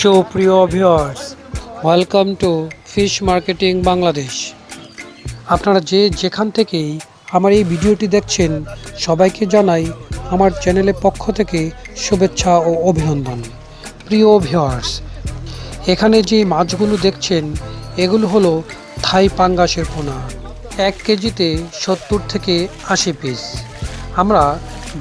সুপ্রিয় viewers welcome to fish marketing Bangladesh আপনারা যে যেখান থেকেই আমার এই ভিডিওটি দেখছেন, সবাইকে জানাই আমার চ্যানেলের পক্ষ থেকে শুভেচ্ছা ও অভিনন্দন। প্রিয় ভিউয়ার্স এখানে যে মাছগুলো দেখছেন, এগুলো হলো থাই পাঙ্গাসের পোনা। এক কেজিতে সত্তর থেকে আশি পিস আমরা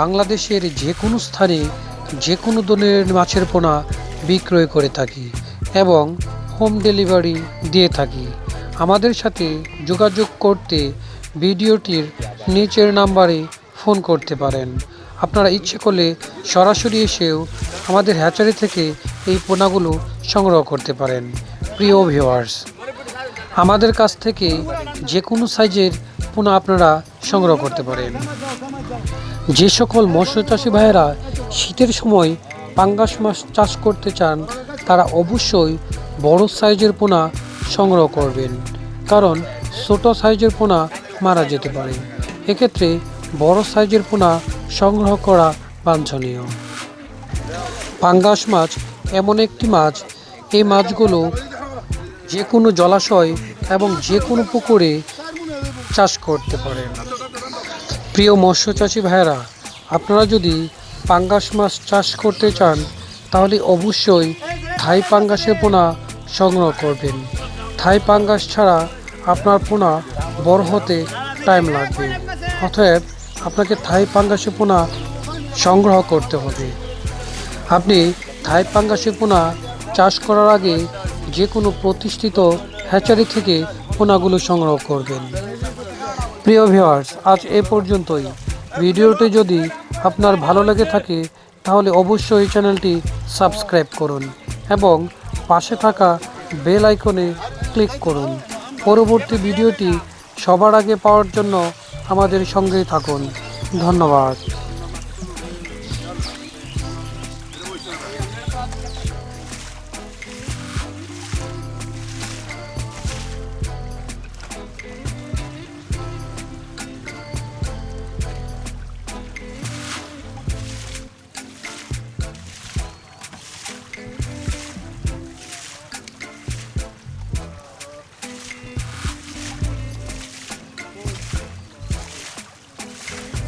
বাংলাদেশের যে কোনো স্থানে যে কোনো ধরনের মাছের পোনা বিক্রয় করে থাকি এবং হোম ডেলিভারি দিয়ে থাকি। আমাদের সাথে যোগাযোগ করতে ভিডিওটির নিচের নাম্বারে ফোন করতে পারেন। আপনারা ইচ্ছে করলে সরাসরি এসেও আমাদের হ্যাচারি থেকে এই পোনাগুলো সংগ্রহ করতে পারেন। প্রিয় ভিওয়ার্স আমাদের কাছ থেকে যে কোনো সাইজের পোনা আপনারা সংগ্রহ করতে পারেন। যে সকল মৎস্য চাষি ভাইয়েরা শীতের সময় পাঙ্গাস মাছ চাষ করতে চান, তারা অবশ্যই বড় সাইজের পোনা সংগ্রহ করবেন, কারণ ছোট সাইজের পোনা মারা যেতে পারে। এক্ষেত্রে বড় সাইজের পোনা সংগ্রহ করা বাঞ্ছনীয়। পাঙ্গাস মাছ এমন একটি মাছ, এই মাছগুলো যে কোনো জলাশয় এবং যে কোনো পুকুরে চাষ করতে পারেন। প্রিয় মৎস্য চাষি ভাইয়েরা, আপনারা যদি পাঙ্গাস মাছ চাষ করতে চান, তাহলে অবশ্যই থাই পাঙ্গাসের পোনা সংগ্রহ করবেন। থাই পাঙ্গাস ছাড়া আপনার পোনা বড় হতে টাইম লাগবে। অতএব আপনাকে থাই পাঙ্গাসের পোনা সংগ্রহ করতে হবে। আপনি থাই পাঙ্গাসের পোনা চাষ করার আগে যে কোনো প্রতিষ্ঠিত হ্যাচারি থেকে পোনাগুলো সংগ্রহ করবেন। প্রিয় ভিউয়ার্স আজ এ পর্যন্তই। ভিডিওটি যদি আপনার ভালো লেগে থাকে, তাহলে অবশ্যই এই চ্যানেলটি সাবস্ক্রাইব করুন এবং পাশে থাকা বেল আইকনে ক্লিক করুন। পরবর্তী ভিডিওটি সবার আগে পাওয়ার জন্য আমাদের সঙ্গেই থাকুন। ধন্যবাদ।